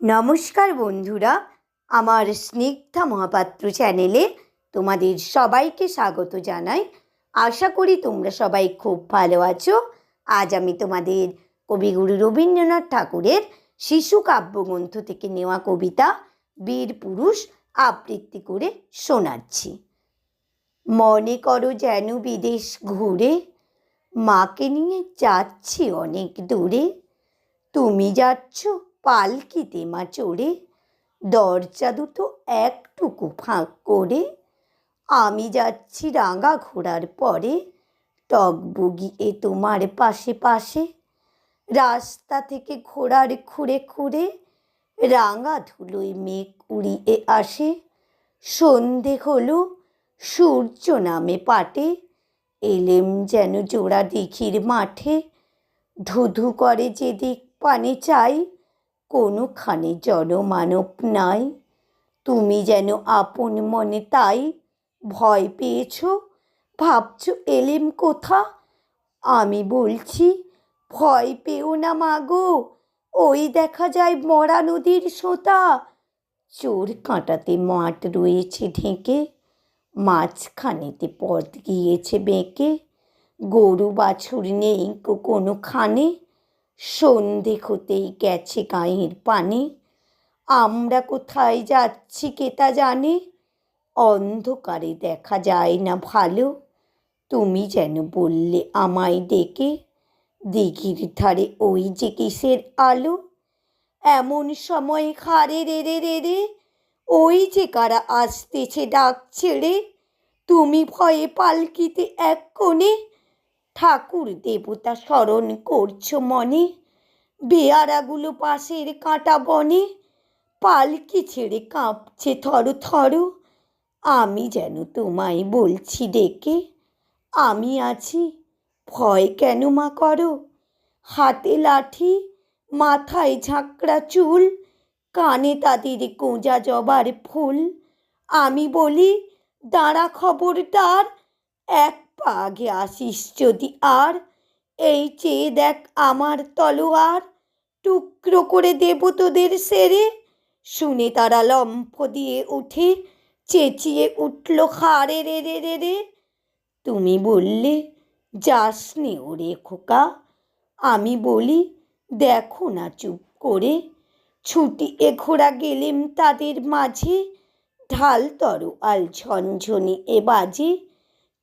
নমস্কার বন্ধুরা, আমার স্নিগ্ধা মহাপাত্র চ্যানেলে তোমাদের সবাইকে স্বাগত জানাই। আশা করি তোমরা সবাই খুব ভালো আছো। আজ আমি তোমাদের কবিগুরু রবীন্দ্রনাথ ঠাকুরের শিশু কাব্যগ্রন্থ থেকে নেওয়া কবিতা, বীর পুরুষ আবৃত্তি করে শোনাচ্ছি। মনে করো যেন বিদেশ ঘুরে, মাকে নিয়ে যাচ্ছি অনেক দূরে। তুমি যাচ্ছ পালকিতে মা চড়ে, দরজা দুটো একটুকু ফাঁক করে। আমি যাচ্ছি রাঙা ঘোড়ার পরে টকবগি এ তোমার পাশে পাশে। রাস্তা থেকে ঘোড়ার খুঁড়ে খুঁড়ে, রাঙা ধুলোয় মেঘ উড়িয়ে আসে। সন্ধে হলো, সূর্য নামে পাটে। এলেম যেন জোড়া দিঘির মাঠে। ধুধু করে যে দিক পানে চাই কোনোখানে জনমানব নাই। তুমি যেন আপন মনে তাই ভয় পেয়েছ। ভাবছ এলেম কোথা? আমি বলছি, ভয় পেও না মাগো ওই দেখা যায় মরা নদীর সোঁতা। চোর কাঁটাতে মাঠ রয়েছে ঢেকে। মাঝখানেতে পথ গিয়েছে বেঁকে। গরু বাছুর নেই কোনোখানে। সন্ধে হতেই গেছে গাঁয়ের পানে। আমরা কোথায় যাচ্ছি কে তা জানে? অন্ধকারে দেখা যায় না ভালো। তুমি যেন বললে আমায় ডেকে। দিঘির ধারে ওই যে কিসের আলো? এমন সময় খারে রে রে রে রে, ওই যে কারা আসতেছে ডাক ছেড়ে তুমি ভয়ে পালকিতে এক কোণে ঠাকুর দেবতা স্মরণ করছ মনে? বেয়ারাগুলো পাশের কাঁটা বনে, পালকি ছেড়ে কাঁপছে থর থর। আমি যেন তোমায় বলছি ডেকে, আমি আছি, ভয় কেন মা করো? হাতে লাঠি, মাথায় ঝাঁকড়া চুল, কানে তাদের কোঁজা জবার ফুল। আমি বলি, দাঁড়া খবরদার, এক পা আগে আসিস যদি আর। এই চেয়ে দেখ আমার তলোয়ার। টুকরো করে দেব তোদের সেরে। শুনে তারা লম্ফ দিয়ে উঠে চেঁচিয়ে উঠল খারে রে রে রে রে। তুমি বললে যাসনি ওরে খোকা। আমি বলি, দেখো না চুপ করে। ছুটি এ ঘোড়া গেলেম তাদের মাঝে। ঢাল তরোয়াল ঝনঝনি এ বাজে।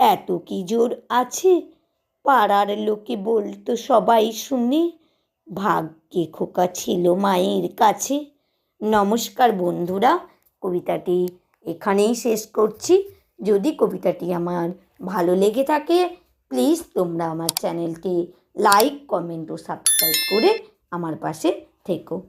এত কি জোর আছে? পাড়ার লোকে বলতো সবাই শুনে, ভাগ্যে খোকা ছিল মায়ের কাছে। নমস্কার বন্ধুরা, কবিতাটি এখানেই শেষ করছি। যদি কবিতাটি আমার ভালো লেগে থাকে প্লিজ তোমরা আমার চ্যানেলটি লাইক কমেন্ট ও সাবস্ক্রাইব করে আমার পাশে থেকো।